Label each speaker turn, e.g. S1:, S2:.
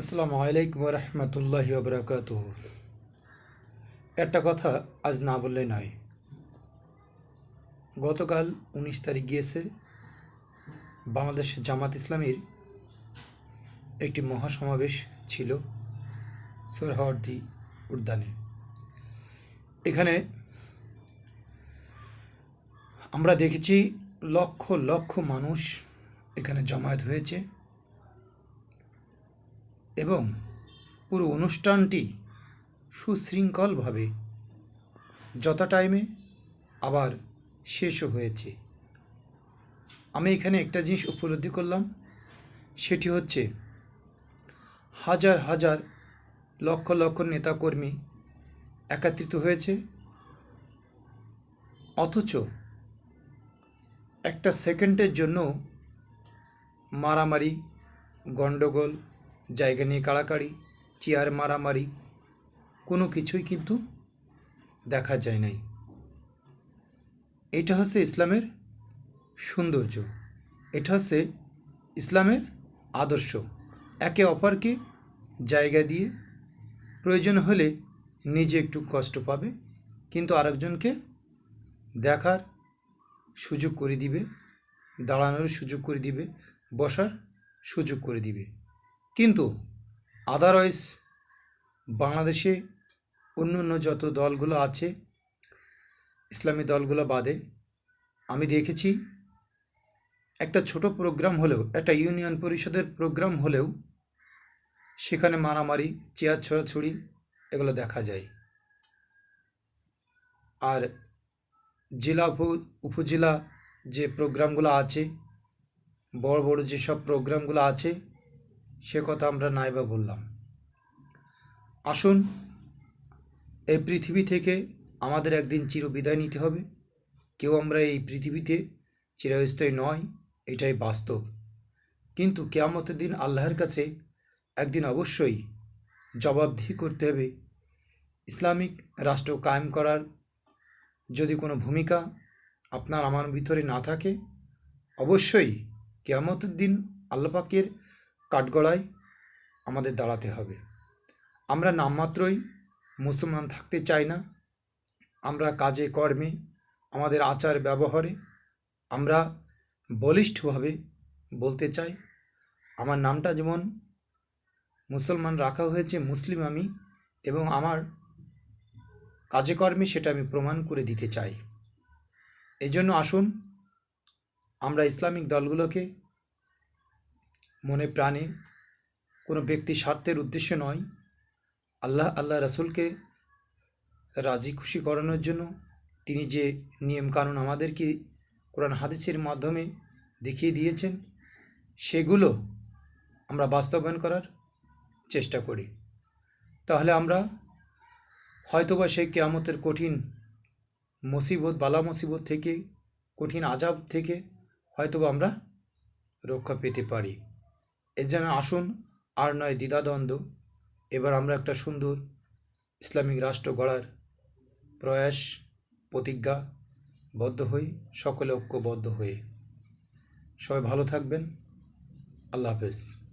S1: আসসালামু আলাইকুম রহমতুল্লাহ বরকাত একটা কথা আজ না বললে নয়। গতকাল উনিশ তারিখ গিয়েছে বাংলাদেশ জামাত ইসলামীর একটি মহাসমাবেশ ছিল সোরহাওয়ার্দী উদ্যানে। এখানে আমরা দেখেছি লক্ষ লক্ষ মানুষ এখানে জমায়েত হয়েছে। এবং পুরো অনুষ্ঠানটি সুশৃঙ্খলভাবে যথা টাইমে আবার শেষও হয়েছে। আমি এখানে একটা জিনিস উপলব্ধি করলাম, সেটি হচ্ছে হাজার হাজার লক্ষ লক্ষ নেতাকর্মী একত্রিত হয়েছে, অথচ একটা সেকেন্ডের জন্য মারামারি, গণ্ডগোল জায়গা নিয়ে কাড়াকাড়ি, চেয়ার মারামারি, কোনো কিছুই কিন্তু দেখা যায় নাই। এটা হচ্ছে ইসলামের সৌন্দর্য। এটা হচ্ছে ইসলামের আদর্শ। একে অপরকে জায়গা দিয়ে প্রয়োজন হলে নিজে একটু কষ্ট পাবে, কিন্তু আরেকজনকে দেখার সুযোগ করে দিবে, দাঁড়ানোর সুযোগ করে দিবে, বসার সুযোগ করে দিবে। কিন্তু আদারওয়াইজ বাংলাদেশে অন্য অন্য যত দলগুলো আছে, ইসলামী দলগুলো বাদে, আমি দেখেছি একটা ছোট প্রোগ্রাম হলেও, একটা ইউনিয়ন পরিষদের প্রোগ্রাম হলেও সেখানে মারামারি, চেয়ার ছোড়াছুড়ি এগুলো দেখা যায়। আর জেলা উপ, উপজেলা যে প্রোগ্রামগুলো আছে, বড় বড় যেসব প্রোগ্রামগুলো আছে সে কথা আমরা নাই বা বললাম। আসুন, এই পৃথিবী থেকে আমাদের একদিন চিরবিদায় নিতে হবে। কেউ আমরা এই পৃথিবীতে চিরস্থায়ী নয়, এটাই বাস্তব। কিন্তু কেয়ামতের দিন আল্লাহর কাছে একদিন অবশ্যই জবাবদিহি করতে হবে। ইসলামিক রাষ্ট্র কায়েম করার যদি কোনো ভূমিকা আপনার আমার ভিতরে না থাকে, অবশ্যই কেয়ামতের দিন আল্লাপাকের কাঠগড়ায় আমাদের দাঁড়াতে হবে। আমরা নামমাত্রই মুসলমান থাকতে চাই না। আমরা কাজে কর্মে, আমাদের আচার ব্যবহারে, আমরা বলিষ্ঠভাবে বলতে চাই। আমার নামটা যেমন মুসলমান রাখা হয়েছে মুসলিম আমি এবং আমার কাজে কর্মে সেটা আমি প্রমাণ করে দিতে চাই। এই জন্য আসুন, আমরা ইসলামিক দলগুলোকে মনে প্রাণে কোনো ব্যক্তি স্বার্থের উদ্দেশ্য নয়। আল্লাহ আল্লাহ রাসুলকে রাজি খুশি করানোর জন্য তিনি যে নিয়মকানুন আমাদেরকে কোরআন হাদিসের মাধ্যমে দেখিয়ে দিয়েছেন, সেগুলো আমরা বাস্তবায়ন করার চেষ্টা করি। তাহলে আমরা হয়তোবা সেই কেয়ামতের কঠিন মুসিবত, বালা মুসিবত থেকে, কঠিন আজাব থেকে হয়তোবা আমরা রক্ষা পেতে পারি। এর যেন আসুন আর নয় দ্বিধাদ্বন্দ্ব। এবার আমরা একটা সুন্দর ইসলামিক রাষ্ট্র গড়ার প্রয়াস প্রতিজ্ঞাবদ্ধ হই, সকলে ঐক্যবদ্ধ হয়ে। সবাই ভালো থাকবেন। আল্লাহ হাফেজ।